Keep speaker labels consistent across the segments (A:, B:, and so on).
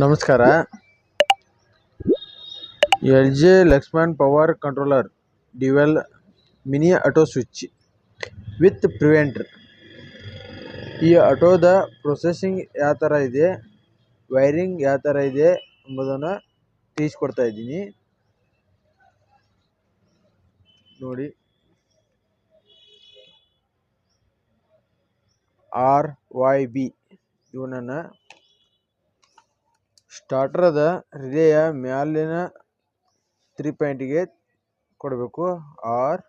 A: ನಮಸ್ಕಾರ. L J Lakshman power controller dual mini auto switch with preventer ಈ ಆಟೋದ processing ಯಾವ ಥರ ಇದೆ ವೈರಿಂಗ್ ಯಾವ ಥರ ಇದೆ ಎಂಬುದನ್ನು ತಿಳಿಸ್ಕೊಡ್ತಾ ಇದ್ದೀನಿ. ನೋಡಿ. ಆರ್ ವೈ ಬಿ ಇವನನ್ನು ಸ್ಟಾರ್ಟರದ ಹೃದಯ ಮ್ಯಾಲಿನ ತ್ರೀ ಪಾಯಿಂಟಿಗೆ ಕೊಡಬೇಕು. ಆರ್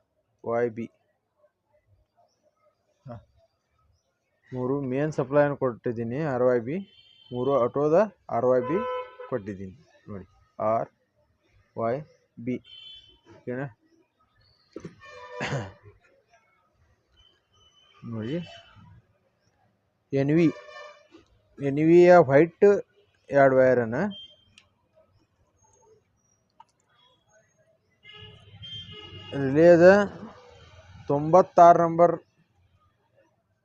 A: ವೈ ಬಿ ಮೂರು ಮೇನ್ ಸಪ್ಲೈಯನ್ನು ಕೊಟ್ಟಿದ್ದೀನಿ. ಆರ್ ವೈ ಬಿ ಮೂರು ಆಟೋದ ಆರ್ ವೈ ಬಿ ಕೊಟ್ಟಿದ್ದೀನಿ. ನೋಡಿ. ಆರ್ ವೈ ಬಿ ಓಕೆನಾ? ನೋಡಿ. ಎನ್ ವಿ ಎನ್ ವಿಯ ವೈಟ್ ಎರಡು ವೈರನ್ನು ರಿಲೇದ ತೊಂಬತ್ತಾರು ನಂಬರ್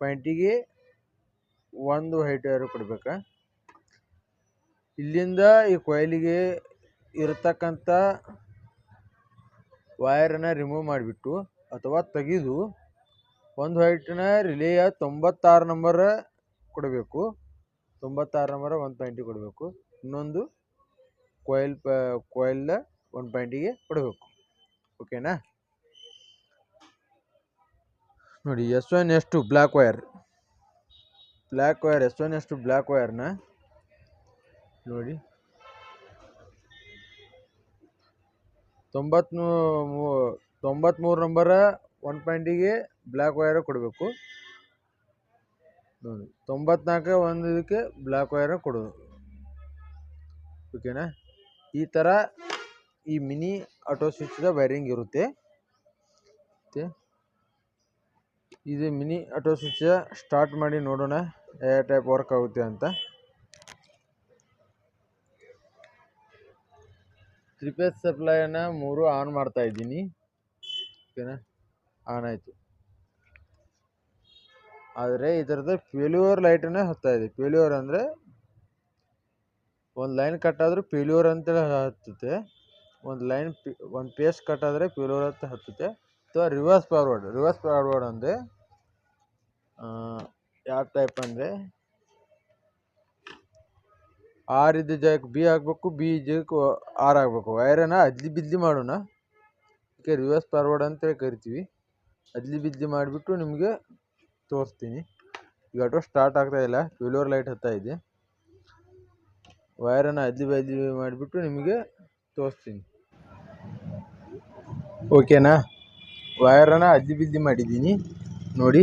A: ಪಾಯಿಂಟಿಗೆ ಒಂದು ವೈಟ್ ವೈರ್ ಕೊಡ್ಬೇಕು. ಇಲ್ಲಿಂದ ಈ ಕೊಯ್ಲಿಗೆ ಇರತಕ್ಕಂಥ ವೈರನ್ನು ರಿಮೂವ್ ಮಾಡಿಬಿಟ್ಟು ಅಥವಾ ತೆಗೆದು ಒಂದು ಹೈಟ್ನ ರಿಲೇಯ ತೊಂಬತ್ತಾರು ನಂಬರ್ ಕೊಡಬೇಕು. ತೊಂಬತ್ತಾರು ನಂಬರ್ ಒಂದು ಪಾಯಿಂಟಿಗೆ ಕೊಡಬೇಕು. ಇನ್ನೊಂದು ಕೊಯ್ಲ್ ಪ ಕೊಯ್ಲ್ದ ಒಂದು ಪಾಯಿಂಟಿಗೆ ಕೊಡಬೇಕು. ಓಕೆನಾ ನೋಡಿ S one S two black wire black wire S one S two black ವೈರ್ನ ನೋಡಿ. ತೊಂಬತ್ಮೂ ತೊಂಬತ್ತ್ಮೂರು ನಂಬರ ಒನ್ ಪಾಯಿಂಟಿಗೆ ಬ್ಲ್ಯಾಕ್ ವೈರ್ ಕೊಡಬೇಕು. ನೋಡಿ ತೊಂಬತ್ನಾಲ್ಕು ಒಂದು ಇದಕ್ಕೆ ಬ್ಲ್ಯಾಕ್ ವೈರ ಕೊಡೋದು. ಓಕೆನಾ ಈ ಥರ ಈ ಮಿನಿ ಆಟೋ ಸ್ವಿಚ್ದ ವೈರಿಂಗ್ ಇರುತ್ತೆ. ಮತ್ತು ಇದು ಮಿನಿ ಆಟೋ ಸ್ವಿಚ್ ಸ್ಟಾರ್ಟ್ ಮಾಡಿ ನೋಡೋಣ, ಯಾವ ಟೈಪ್ ವರ್ಕ್ ಆಗುತ್ತೆ ಅಂತ. ತ್ರಿಪೇಸ್ ಸಪ್ಲೈನ ಮೂರು ಆನ್ ಮಾಡ್ತಾ ಇದ್ದೀನಿ. ಓಕೆನಾ ಆನ್ ಆಯಿತು. ಆದರೆ ಇದರದ್ದು ಫೇಲ್ಯೂರ್ ಲೈಟನ್ನೇ ಹತ್ತಾ ಇದೆ. ಫೇಲ್ಯೂರ್ ಅಂದರೆ ಒಂದು ಲೈನ್ ಕಟ್ ಆದರೂ ಫೇಲ್ಯೂರ್ ಅಂತೇಳಿ ಹತ್ತುತ್ತೆ. ಒಂದು ಲೈನ್ ಪಿ, ಒಂದು ಪೇಸ್ ಕಟ್ ಆದರೆ ಫೇಲ್ಯೂರ್ ಅಂತ ಹತ್ತುತ್ತೆ. ಅಥವಾ ರಿವರ್ಸ್ ಫಾರ್ವರ್ಡ್ ರಿವರ್ಸ್ ಫಾರ್ವರ್ಡ್ ಅಂದರೆ ಯಾವ ಟೈಪ್ ಅಂದರೆ ಆರ್ ಇದ್ದ ಜಾಗಕ್ಕೆ ಬಿ ಆಗಬೇಕು ಬಿ ಜಾಗಕ್ಕೆ ಆರ್ ಆಗಬೇಕು ವೈರನ್ನ ಅದ್ಲಿ ಬಿದ್ಲಿ ಮಾಡೋಣ. ಅದಕ್ಕೆ ರಿವರ್ಸ್ ಫಾರ್ವರ್ಡ್ ಅಂತೇಳಿ ಕರಿತೀವಿ. ಅದ್ಲಿ ಬಿದ್ಲಿ ಮಾಡಿಬಿಟ್ಟು ನಿಮಗೆ ತೋರಿಸ್ತೀನಿ. ಈಗ ಆಟೋ ಸ್ಟಾರ್ಟ್ ಆಗ್ತಾಯಿಲ್ಲ ಫೇಲ್ಯೂರ್ ಲೈಟ್ ಹತ್ತಾ ಇದೆ. ವೈರನ್ನು ಅದ್ಲಿ ಬದ್ಲಿ ಮಾಡಿಬಿಟ್ಟು ನಿಮಗೆ ತೋರಿಸ್ತೀನಿ. ಓಕೆನಾ ವೈರನ್ನು ಅದ್ಲಿ ಬಿದ್ದಿ ಮಾಡಿದ್ದೀನಿ. ನೋಡಿ.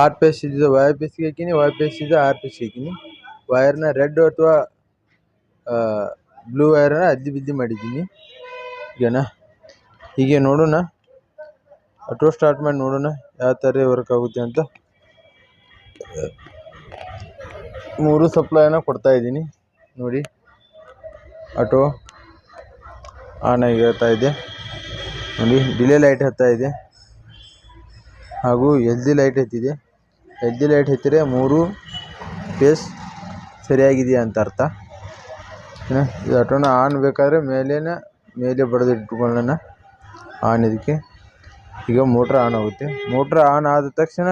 A: ಆರ್ ಪೇಸ್ ಇದ್ದಿದ್ದು ವೈ ಪೇಸ್ಗೆ ಹಾಕಿನಿ ವೈ ಪೇಸ್ ಇದ್ದ ಆರ್ ಪೇಸ್ಗೆ ಹಾಕಿನಿ. ವೈರ್ನ ರೆಡ್ ಅಥವಾ ಬ್ಲೂ ವೈರನ್ನ ಅದ್ಲಿ ಬಿದ್ದಿ ಮಾಡಿದ್ದೀನಿ. ಈಗನಾ ಹೀಗೆ ನೋಡೋಣ. ಆಟೋ ಸ್ಟಾರ್ಟ್ ಮಾಡಿ ನೋಡೋಣ ಯಾವ ಥರ ವರ್ಕ್ ಆಗುತ್ತೆ ಅಂತ. ಮೂರು ಸಪ್ಲೈನ ಕೊಡ್ತಾ ಇದ್ದೀನಿ. ನೋಡಿ ಆಟೋ ಆನ್ ಆಗಿರ್ತಾ ಇದೆ. ನೋಡಿ ಡಿಲೇ ಲೈಟ್ ಹತ್ತಾ ಇದೆ. ಹಾಗೂ ಎಲ್ ಜಿ ಲೈಟ್ ಹತ್ತಿದೆ. ಎಲ್ ಜಿ ಲೈಟ್ ಹತ್ತಿದ್ರೆ ಮೂರು ಪೇಸ್ ಸರಿಯಾಗಿದೆಯಾ ಅಂತ ಅರ್ಥ. ಇದು ಆಟೋನ ಆನ್ ಬೇಕಾದರೆ ಮೇಲೆ ಬಡಿದು ಇಟ್ಕೊಳ್ಳೋಣ ಆನ್ ಇದಕ್ಕೆ. ಈಗ ಮೋಟ್ರ್ ಆನ್ ಆಗುತ್ತೆ. ಮೋಟ್ರ್ ಆನ್ ಆದ ತಕ್ಷಣ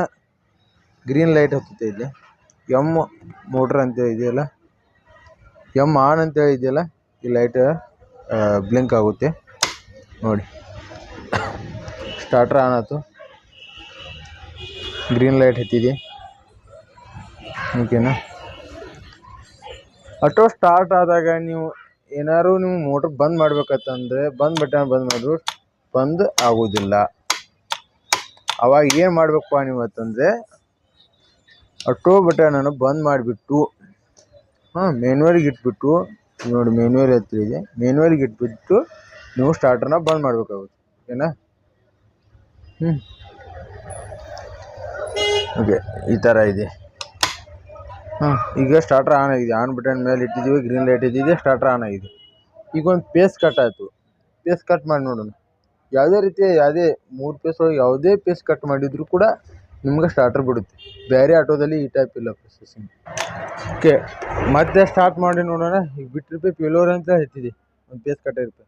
A: ಗ್ರೀನ್ ಲೈಟ್ ಹತ್ತುತ್ತೆ ಇಲ್ಲಿ. ಎಂ ಮೋಟ್ರ್ ಅಂತ ಇದೆಯಲ್ಲ? ಎಂ ಆನ್ ಅಂತೇಳಿ ಇದೆಯಲ್ಲ? ಈ ಲೈಟ್ ಬ್ಲಿಂಕ್ ಆಗುತ್ತೆ. ನೋಡಿ. ಸ್ಟಾರ್ಟರ್ ಆನ್ ಆಯ್ತು. ಗ್ರೀನ್ ಲೈಟ್ ಹತ್ತಿದೆ. ಓಕೆನಾ? ಆಟೋ ಸ್ಟಾರ್ಟ್ ಆದಾಗ ನೀವು ಏನಾದ್ರು ನೀವು ಮೋಟ್ರ್ ಬಂದ್ ಮಾಡ್ಬೇಕಂತಂದರೆ ಬಂದ್ ಬಟನ್ ಬಂದ್ ಮಾಡಿದ್ರು ಬಂದ್ ಆಗೋದಿಲ್ಲ ಅವಾಗ ಏನು ಮಾಡಬೇಕಪ್ಪ ನೀವು ಅಂತಂದರೆ ಆಟೋ ಬಟನನ್ನು ಬಂದ್ ಮಾಡಿಬಿಟ್ಟು, ಹಾಂ ಮೆನ್ಯುವಲ್ಗೆ ಇಟ್ಬಿಟ್ಟು, ನೋಡಿ ಮೆನ್ಯುವಲ್ ಹತ್ರ ಇದೆ ಮೆನ್ಯುವಲ್ಗೆ ಇಟ್ಬಿಟ್ಟು ನೀವು ಸ್ಟಾರ್ಟರ್ನ ಬಂದ್ ಮಾಡಬೇಕಾಗುತ್ತೆ ಓಕೆನಾ ಹ್ಞೂ ಓಕೆ, ಈ ಥರ ಇದೆ. ಹಾಂ, ಈಗ ಸ್ಟಾರ್ಟರ್ ಆನ್ ಆಗಿದೆ ಆನ್ ಬಟನ್ ಮೇಲೆ ಇಟ್ಟಿದ್ದೀವಿ ಗ್ರೀನ್ ಲೈಟ್ ಇದ್ದಿದೆ ಸ್ಟಾರ್ಟರ್ ಆನ್ ಆಗಿದೆ. ಈಗ ಒಂದು ಪೇಸ್ ಕಟ್ ಆಯಿತು ಪೇಸ್ ಕಟ್ ಮಾಡಿ ನೋಡೋಣ. ಯಾವುದೇ ರೀತಿಯ ಯಾವುದೇ ಮೂರು ಪೀಸ್ ಒಳಗೆ ಯಾವುದೇ ಪೀಸ್ ಕಟ್ ಮಾಡಿದರೂ ಕೂಡ ನಿಮ್ಗೆ ಸ್ಟಾರ್ಟರ್ ಬಿಡುತ್ತೆ. ಬೇರೆ ಆಟೋದಲ್ಲಿ ಈ ಟೈಪ್ ಇಲ್ಲ ಪ್ರೊಸೆಸಿಂಗ್ ಓಕೆ ಮತ್ತೆ ಸ್ಟಾರ್ಟ್ ಮಾಡಿ ನೋಡೋಣ. ಈಗ ಬಿಟ್ಟಿರ್ಪೆ ಪಿಲೋರ್ ಅಂತ ಹೆಚ್ಚಿದೆ ಒಂದು ಪೇಸ್ ಇರುತ್ತೆ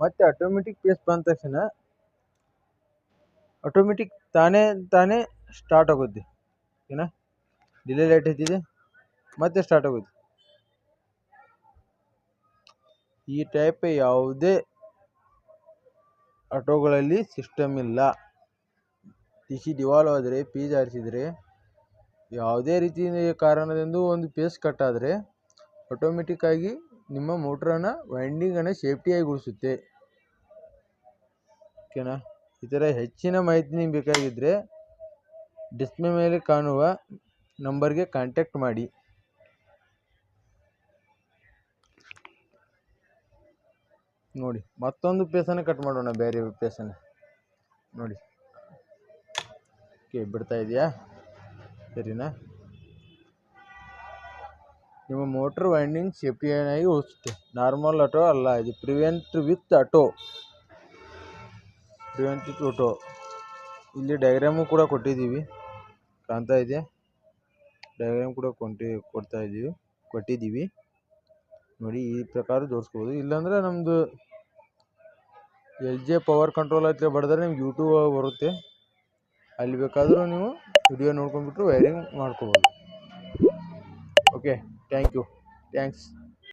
A: ಮತ್ತೆ ಆಟೋಮೆಟಿಕ್ ಪೇಸ್ ಬಂದ ತಕ್ಷಣ ಆಟೋಮೆಟಿಕ್ ತಾನೇ ತಾನೇ ಸ್ಟಾರ್ಟ್ ಆಗುತ್ತೆ. ಓಕೆನಾ ಡಿಲೇ ಲೈಟ್ ಹೆಚ್ಚಿದೆ ಮತ್ತೆ ಸ್ಟಾರ್ಟ್ ಆಗುತ್ತೆ. ಈ ಟೈಪ್ ಯಾವುದೇ ಆಟೋಗಳಲ್ಲಿ ಸಿಸ್ಟಮ್ ಇಲ್ಲ. ಟಿ ಸಿ ಆದರೆ ಪೀಜ್ ಆರಿಸಿದರೆ, ಯಾವುದೇ ರೀತಿಯ ಕಾರಣದಿಂದ ಒಂದು ಪೇಸ್ ಕಟ್ ಆದರೆ ಆಟೋಮೆಟಿಕ್ಕಾಗಿ ನಿಮ್ಮ ಮೋಟ್ರನ್ನು ವೈಂಡಿಂಗನ್ನು ಸೇಫ್ಟಿಯಾಗಿ ಉಳಿಸುತ್ತೆ. ಓಕೆನಾ? ಈ ಹೆಚ್ಚಿನ ಮಾಹಿತಿ ನಿಮ್ಗೆ ಬೇಕಾಗಿದ್ದರೆ ಡಿಸ್ಪ್ಲೇ ಮೇಲೆ ಕಾಣುವ ನಂಬರ್ಗೆ ಕಾಂಟ್ಯಾಕ್ಟ್ ಮಾಡಿ. ನೋಡಿ, ಮತ್ತೊಂದು ಪೇಸನ್ನು ಕಟ್ ಮಾಡೋಣ, ಬೇರೆ ಪೇಸನ್ನು. ನೋಡಿ. ಓಕೆ ಬಿಡ್ತಾ ಇದೆಯಾ? ಸರಿನಾ? ನಿಮ್ಮ ಮೋಟ್ರ್ ವೈಂಡಿಂಗ್ ಸೇಫ್ಟಿಯಾಗಿ ಉಳಿಸುತ್ತೆ ನಾರ್ಮಲ್ ಆಟೋ ಅಲ್ಲ, ಇದು prevent with auto prevent with auto ಇಲ್ಲಿ ಡಯಾಗ್ರಾಮು ಕೂಡ ಕೊಟ್ಟಿದ್ದೀವಿ. ಕಾಣ್ತಾ ಇದೆಯಾ? ಡಯಾಗ್ರಾಮ್ ಕೂಡ ಕೊಂಟಿ, ಕೊಡ್ತಾ ಇದ್ದೀವಿ ಕೊಟ್ಟಿದ್ದೀವಿ. ನೋಡಿ, ಈ ಪ್ರಕಾರ ಜೋಡಿಸ್ಬೋದು ಇಲ್ಲಾಂದರೆ ನಮ್ಮದು ಎಲ್ ಜೆ ಪವರ್ ಕಂಟ್ರೋಲ್ ಅಂತ ಬಡಿದ್ರೆ ನಿಮ್ಗೆ ಯೂಟ್ಯೂಬ್ ಬರುತ್ತೆ. ಅಲ್ಲಿ ಬೇಕಾದರೂ ನೀವು ವಿಡಿಯೋ ನೋಡ್ಕೊಂಡ್ಬಿಟ್ಟು ವೈರಿಂಗ್ ಮಾಡ್ಕೋಬೋದು. Okay thank you thanks